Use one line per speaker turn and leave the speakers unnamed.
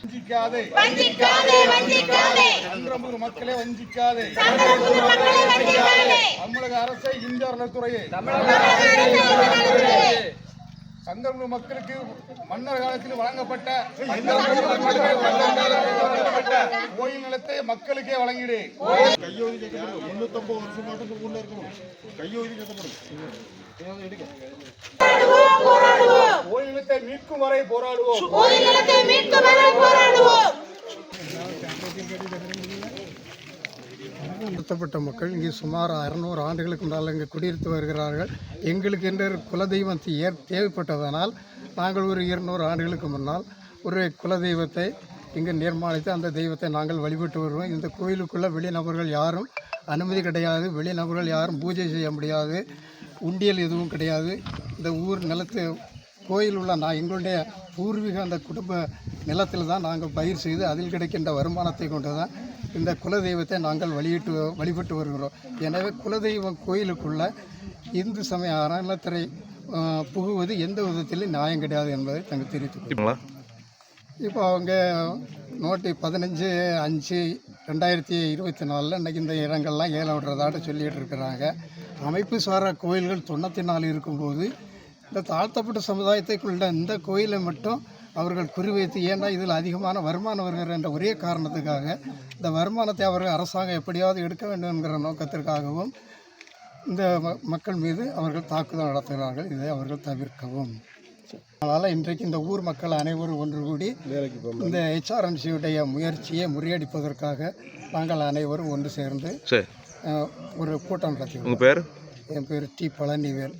வஞ்சிக்காதே.
வஞ்சிக்காதே வஞ்சிக்காதே.
சந்திரமுக மக்களை வஞ்சிக்காதே.
சந்திரபுரி மக்களை வஞ்சிக்காதே.
தமிழக அரசை இந்திய அறநிலைத்துறையை சந்திரமுக மக்களுக்கு மன்னர் காலத்தில் வழங்கப்பட்ட கோயில் நிலத்தை மக்களுக்கே வழங்கிடு.
கையோதி கேட்கப்படும் முன்னூத்தம்பது வருஷம் மட்டும் உள்ள இருக்கணும் கையோதி கேட்கப்படும்
கோயில் நிலத்தை மீட்கும் வரை போராடுவோம்
நிறுத்தப்பட்ட மக்கள் இங்கே சுமார் அறுநூறு ஆண்டுகளுக்கு முன்னால் இங்கே குடியிருத்து வருகிறார்கள். எங்களுக்கு என்று குலதெய்வத்தை ஏ தேவைப்பட்டதனால் நாங்கள் ஒரு இருநூறு ஆண்டுகளுக்கு முன்னால் ஒரு குலதெய்வத்தை இங்கே நிர்மாணித்து அந்த தெய்வத்தை நாங்கள் வழிபட்டு வருவோம் இந்த கோயிலுக்குள்ளே வெளிநபர்கள் யாரும் அனுமதி கிடையாது வெளிநபர்கள் யாரும் பூஜை செய்ய முடியாது உண்டியல் எதுவும் கிடையாது. இந்த ஊர் நிலத்து கோயில் உள்ள நான் எங்களுடைய பூர்வீக அந்த குடும்ப நிலத்தில் தான் நாங்கள் பயிர் செய்து அதில் கிடைக்கின்ற வருமானத்தை கொண்டு தான் இந்த குலதெய்வத்தை நாங்கள் வழியிட்டு வழிபட்டு வருகிறோம். எனவே குலதெய்வம் கோயிலுக்குள்ள இந்து சமய அறநிலத்துறை புகுவது எந்த விதத்திலும் நியாயம் கிடையாது என்பதை நாங்கள் தெரிவித்துக்கோங்களா இப்போ அவங்க நோட்டு பதினஞ்சு அஞ்சு ரெண்டாயிரத்தி இருபத்தி நாலில் இன்றைக்கி இந்த இடங்கள்லாம் ஏலம் விடுறதாட்ட சொல்லிகிட்டு இருக்கிறாங்க. அமைப்பு சாரா கோயில்கள் தொண்ணூற்றி நாலு இருக்கும்போது இந்த தாழ்த்தப்பட்ட சமுதாயத்தைக்குள்ள இந்த கோயிலை மட்டும் அவர்கள் குறிவைத்து ஏன்னா இதில் அதிகமான வருமானம் வருகிற என்ற ஒரே காரணத்துக்காக இந்த வருமானத்தை அவர்கள் அரசாங்கம் எப்படியாவது எடுக்க வேண்டும் என்கிற நோக்கத்திற்காகவும் இந்த மக்கள் மீது அவர்கள் தாக்குதல் நடத்துகிறார்கள் இதை அவர்கள் தவிர்க்கவும். அதனால் இன்றைக்கு இந்த ஊர் மக்கள் அனைவரும் ஒன்று கூடி இந்த ஹெச்ஆர்என்சியுடைய முயற்சியை முறியடிப்பதற்காக நாங்கள் அனைவரும் ஒன்று சேர்ந்து ஒரு கூட்டம் நடத்தி
உங்கள் பேர்?
என் பேர் டி பழனிவேல்.